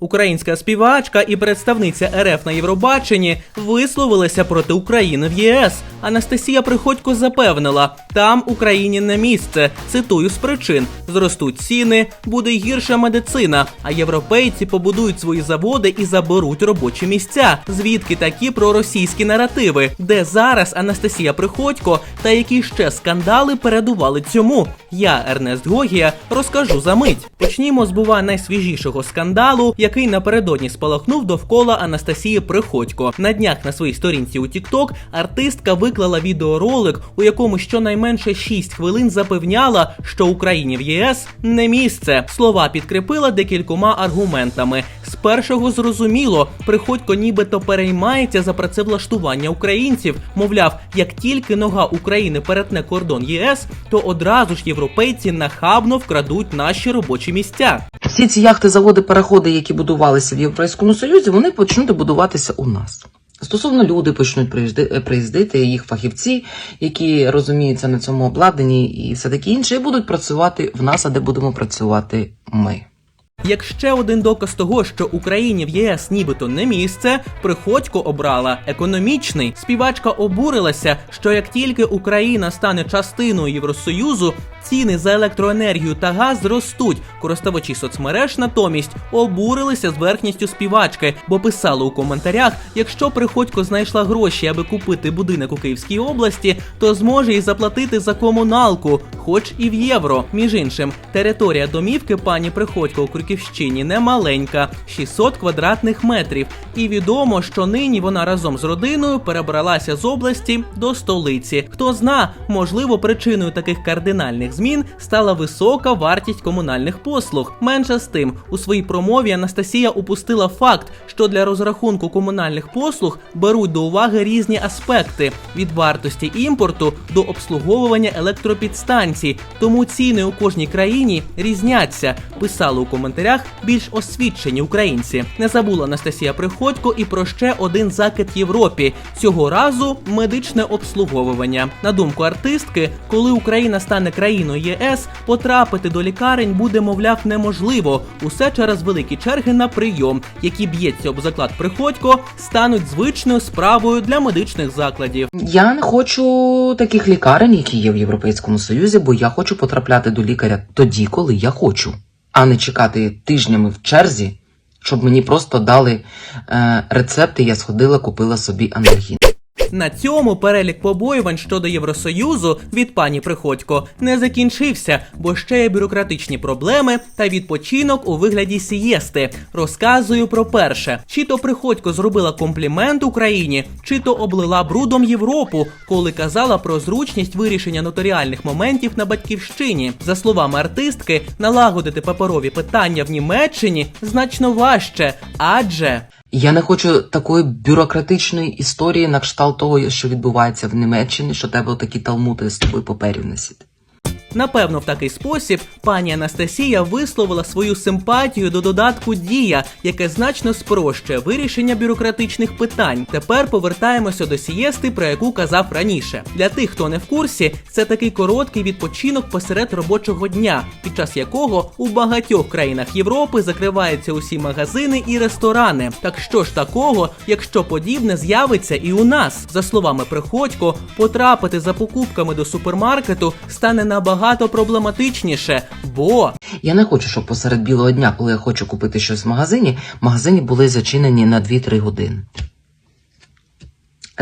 Українська співачка і представниця РФ на Євробаченні висловилися проти України в ЄС. Анастасія Приходько запевнила, там Україні не місце. Цитую з причин: зростуть ціни, буде гірша медицина. А європейці побудують свої заводи і заберуть робочі місця. Звідки такі проросійські наративи? Де зараз Анастасія Приходько та які ще скандали передували цьому? Я, Ернест Гогія, розкажу за мить. Почнімо з бува найсвіжішого скандалу, який напередодні спалахнув довкола Анастасії Приходько. На днях на своїй сторінці у TikTok артистка виклала відеоролик, у якому щонайменше 6 хвилин запевняла, що Україні в ЄС не місце. Слова підкріпила декількома аргументами. З першого зрозуміло, Приходько нібито переймається за працевлаштування українців. Мовляв, як тільки нога України перетне кордон ЄС, то одразу ж європейці нахабно вкрадуть наші робочі місця. Всі ці яхти, заводи, переходи, які будувалися в Європейському Союзі, вони почнуть будуватися у нас. Стосовно люди почнуть е, приїздити, їх фахівці, які розуміються на цьому обладнанні і все таке інше, будуть працювати в нас, а де будемо працювати ми. Як ще один доказ того, що Україні в ЄС нібито не місце, Приходько обрала економічний. Співачка обурилася, що як тільки Україна стане частиною Євросоюзу, ціни за електроенергію та газ зростуть. Користувачі соцмереж натомість обурилися з верхністю співачки, бо писали у коментарях: якщо Приходько знайшла гроші, аби купити будинок у Київській області, то зможе і заплатити за комуналку, хоч і в євро. Між іншим, територія домівки пані Приходько у Крюківщині не маленька 600 квадратних метрів. І відомо, що нині вона разом з родиною перебралася з області до столиці. Хто зна, можливо, причиною таких кардинальних змін стала висока вартість комунальних послуг. Менше з тим, у своїй промові Анастасія упустила факт, що для розрахунку комунальних послуг беруть до уваги різні аспекти від вартості імпорту до обслуговування електропідстанцій. Тому ціни у кожній країні різняться. Писали у коментарях більш освічені українці. Не забула Анастасія Приходько і про ще один закид Європі. Цього разу медичне обслуговування. На думку артистки, коли Україна стане країною ЄС, потрапити до лікарень буде, мовляв, неможливо. Усе через великі черги на прийом, які б'ється об заклад Приходько, стануть звичною справою для медичних закладів. Я не хочу таких лікарень, які є в Європейському Союзі, бо я хочу потрапляти до лікаря тоді, коли я хочу, а не чекати тижнями в черзі, щоб мені просто дали е, рецепти, я сходила, купила собі анальгін. На цьому перелік побоювань щодо Євросоюзу від пані Приходько не закінчився, бо ще є бюрократичні проблеми та відпочинок у вигляді сієсти. Розказую про перше: чи то Приходько зробила комплімент Україні, чи то облила брудом Європу, коли казала про зручність вирішення нотаріальних моментів на батьківщині. За словами артистки, налагодити паперові питання в Німеччині значно важче, адже. Я не хочу такої бюрократичної історії на кшталт того, що відбувається в Німеччині, що тебе такі талмути з тобою паперів носити. Напевно, в такий спосіб пані Анастасія висловила свою симпатію до додатку Дія, яке значно спрощує вирішення бюрократичних питань. Тепер повертаємося до сієсти, про яку казав раніше. Для тих, хто не в курсі, це такий короткий відпочинок посеред робочого дня, під час якого у багатьох країнах Європи закриваються усі магазини і ресторани. Так що ж такого, якщо подібне з'явиться і у нас? За словами Приходько, потрапити за покупками до супермаркету стане набагато проблематичніше, бо Я не хочу, щоб посеред білого дня, коли я хочу купити щось в магазині, магазини були зачинені на 2-3 години.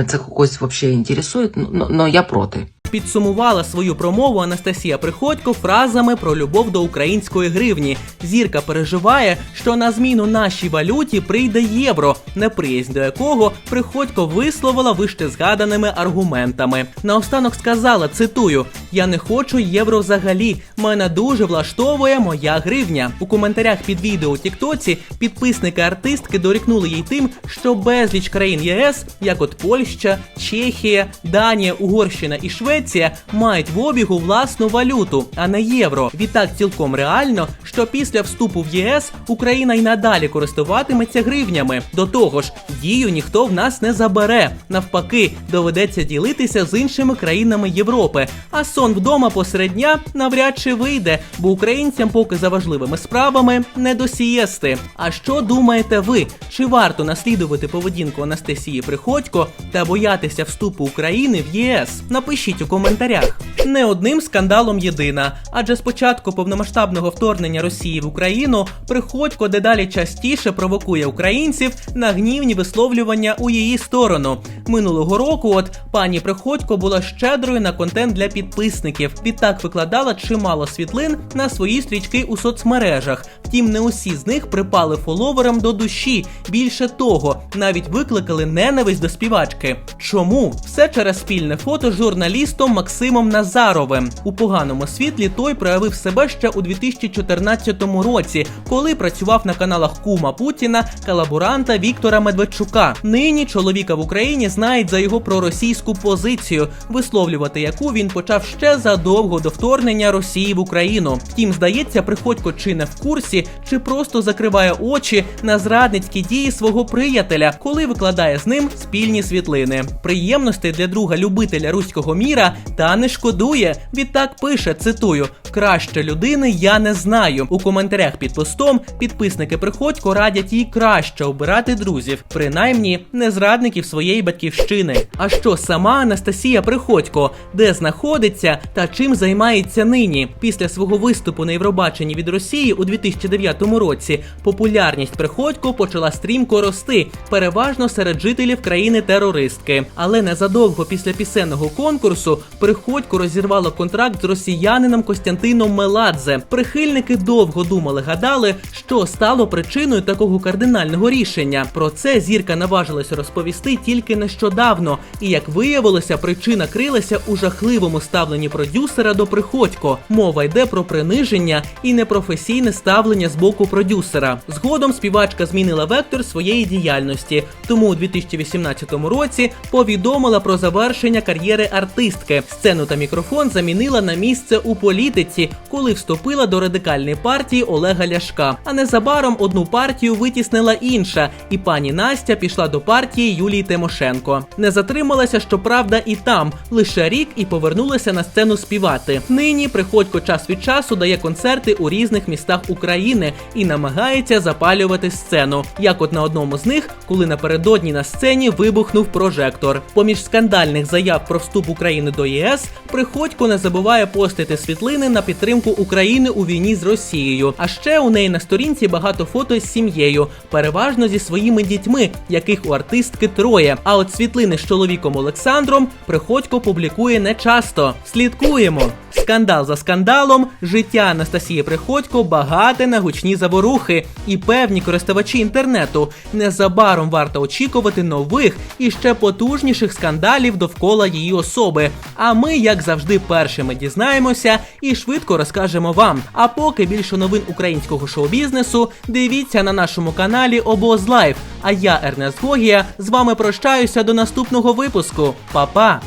Це когось взагалі інтересує, ну, ну я проти. Підсумувала свою промову Анастасія Приходько фразами про любов до української гривні. Зірка переживає, що на зміну нашій валюті прийде євро, неприязнь до якого Приходько висловила вище згаданими аргументами. Наостанок сказала: цитую: Я не хочу євро взагалі. Мене дуже влаштовує моя гривня. У коментарях під відео у Тіктоці підписники артистки дорікнули їй тим, що безліч країн ЄС, як от Польща, Чехія, Данія, Угорщина і Швеція, мають в обігу власну валюту, а не євро. Відтак цілком реально, що після вступу в ЄС Україна й надалі користуватиметься гривнями. До того ж, дію ніхто в нас не забере. Навпаки, доведеться ділитися з іншими країнами Європи. А сон сон вдома посеред дня навряд чи вийде, бо українцям поки за важливими справами не до сієсти. А що думаєте ви? Чи варто наслідувати поведінку Анастасії Приходько та боятися вступу України в ЄС? Напишіть у коментарях. Не одним скандалом єдина, адже з початку повномасштабного вторгнення Росії в Україну Приходько дедалі частіше провокує українців на гнівні висловлювання у її сторону. Минулого року, от пані Приходько була щедрою на контент для підписників. Відтак викладала чимало світлин на свої стрічки у соцмережах. Втім, не усі з них припали фоловерам до душі. Більше того, навіть викликали ненависть до співачки. Чому? Все через спільне фото з журналістом Максимом Назаровим. У поганому світлі той проявив себе ще у 2014 році, коли працював на каналах Кума Путіна, колаборанта Віктора Медведчука. Нині чоловіка в Україні знають за його проросійську позицію, висловлювати яку він почав ще задовго до вторгнення Росії в Україну. Втім, здається, приходько чи не в курсі, чи просто закриває очі на зрадницькі дії свого приятеля, коли викладає з ним спільні світлини. Приємностей для друга любителя руського міра та не шкодує. Відтак пише: цитую: краще людини я не знаю. У коментарях під постом підписники приходько радять їй краще обирати друзів, принаймні не зрадників своєї батьківщини. А що сама Анастасія Приходько, де знаходиться та чим займається нині? Після свого виступу на Євробаченні від Росії у 2009 році популярність Приходько почала стрімко рости, переважно серед жителів країни-терористки. Але незадовго після пісенного конкурсу Приходько розірвало контракт з росіянином Костянтином Меладзе. Прихильники довго думали, гадали, що стало причиною такого кардинального рішення. Про це зірка наважилася розповісти тільки нещодавно. І як виявилося, причина крилася у жахливому ставленні продюсера до Приходько. Мова йде про приниження і непрофесійне ставлення з боку продюсера. Згодом співачка змінила вектор своєї діяльності, тому у 2018 році повідомила про завершення кар'єри артистки. Сцену та мікрофон замінила на місце у політиці, коли вступила до радикальної партії Олега Ляшка. А незабаром одну партію витіснила інша, і пані Настя пішла до партії Юлії Тимошенко. Не затрималася, щоправда, і там лише рік і повернулася на сцену співати. Нині приходько час від часу дає концерти у різних містах України і намагається запалювати сцену. Як от на одному з них, коли напередодні на сцені вибухнув прожектор. Поміж скандальних заяв про вступ України до ЄС, приходько не забуває постити світлини на підтримку України у війні з Росією. А ще у неї на сторінці багато фото з сім'єю, переважно зі своїми дітьми, яких у артистки троє. А от світлини з чоловіком Олександром приходько публікує нечасто. Слідкуємо. Скандал за скандалом, життя Анастасії Приходько багате на гучні заворухи. І певні користувачі інтернету незабаром варто очікувати нових і ще потужніших скандалів довкола її особи. А ми, як завжди, першими дізнаємося і швидко розкажемо вам. А поки більше новин українського шоу-бізнесу, дивіться на нашому каналі Обоз Лайф. А я, Ернест Гогія, з вами прощаюся до наступного випуску. Па-па!